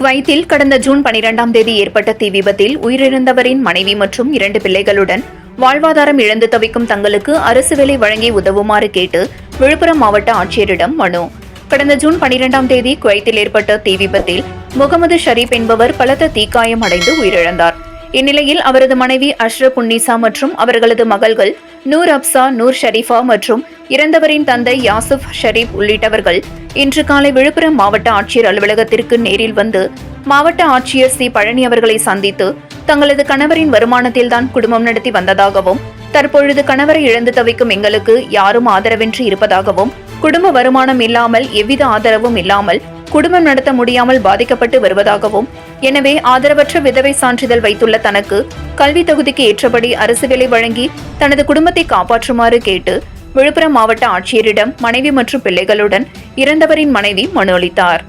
குவைத்தில் கடந்த ஜூன் பனிரெண்டாம் தேதி ஏற்பட்ட தீ விபத்தில் உயிரிழந்தவரின் மனைவி மற்றும் இரண்டு பிள்ளைகளுடன் வாழ்வாதாரம் இழந்து தவிக்கும் தங்களுக்கு அரசு வேலை வழங்கி உதவுமாறு கேட்டு விழுப்புரம் மாவட்ட ஆட்சியரிடம் மனு. கடந்த ஜூன் பனிரெண்டாம் தேதி குவைத்தில் ஏற்பட்ட தீ விபத்தில் முகமது ஷரீப் என்பவர் பலத்த தீக்காயம் அடைந்து உயிரிழந்தார். இந்நிலையில் அவரது மனைவி அஷ்ரப் உன்னிசா மற்றும் அவர்களது மகள்கள் நூர் அப்சா நூர் ஷரீஃபா மற்றும் இறந்தவரின் தந்தை யாசுப் ஷரீப் உள்ளிட்டவர்கள் இன்று காலை விழுப்புரம் மாவட்ட ஆட்சியர் அலுவலகத்திற்கு நேரில் வந்து மாவட்ட ஆட்சியர் சி. பழனி அவர்களை சந்தித்து தங்களது கணவரின் வருமானத்தில்தான் குடும்பம் நடத்தி வந்ததாகவும் தற்பொழுது கணவரை இழந்து தவிக்கும் எங்களுக்கு யாரும் ஆதரவின்றி இருப்பதாகவும் குடும்ப வருமானம் இல்லாமல் எவ்வித ஆதரவும் இல்லாமல் குடும்பம் நடத்த முடியாமல் பாதிக்கப்பட்டு வருவதாகவும் எனவே ஆதரவற்ற விதவை சான்றிதழ் வைத்துள்ள தனக்கு கல்வி தகுதிக்கு ஏற்றபடி அரசு வேலை வழங்கி தனது குடும்பத்தை காப்பாற்றுமாறு கேட்டு விழுப்புரம் மாவட்ட ஆட்சியரிடம் மனைவி மற்றும் பிள்ளைகளுடன் இறந்தவரின் மனைவி மனு அளித்தார்.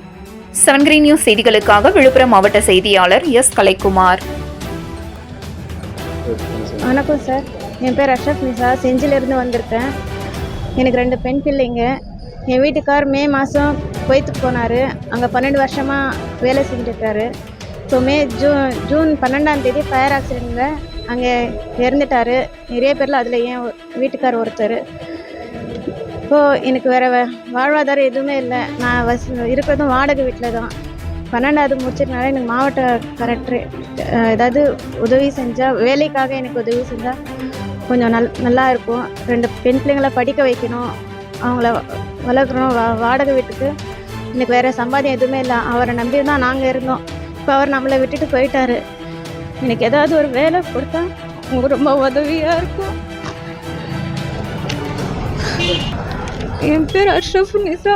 செவன் நியூஸ் செய்திகளுக்காக விழுப்புரம் மாவட்ட செய்தியாளர் எஸ். கலைக்குமார். வணக்கம் சார். என் பேர் அஷ்ரப் நிசா செஞ்சிலிருந்து வந்திருக்கேன். எனக்கு ரெண்டு பெண் பிள்ளைங்க. என் வீட்டுக்கார் மே மாதம் குவைத்துக்கு போனார். அங்கே பன்னெண்டு வருஷமாக வேலை செஞ்சுருக்காரு. ஸோ மே ஜூன் ஜூன் பன்னெண்டாம் தேதி ஃபயர் ஆக்சிடெண்ட்டில் அங்கே இறந்துட்டார். நிறைய பேரில் அதில் ஏன் வீட்டுக்கார் ஒருத்தர். இப்போது எனக்கு வேறு வாழ்வாதாரம் எதுவுமே இல்லை. நான் வஸ் இருக்கிறதும் வாடகை வீட்டில் தான் பன்னெண்டாவது முடிச்சிருக்கனால எனக்கு மாவட்ட கலெக்டர் ஏதாவது உதவி செஞ்சால் வேலைக்காக எனக்கு உதவி செஞ்சால் கொஞ்சம் நல் நல்லா இருக்கும். ரெண்டு பெண் பிள்ளைங்களை படிக்க வைக்கணும். அவங்கள வளர்க்குறோம் வா வாடகை வீட்டுக்கு எனக்கு வேறு சம்பாதியம் எதுவுமே இல்லை. அவரை நம்பி தான் நாங்கள் இருந்தோம். இப்போ அவர் நம்மளை விட்டுட்டு போயிட்டாரு. எனக்கு ஏதாவது ஒரு வேலை கொடுத்தா உங்களுக்கு ரொம்ப உதவியாக இருக்கும். என் பேர் அஷ்ரஃப் நிசா.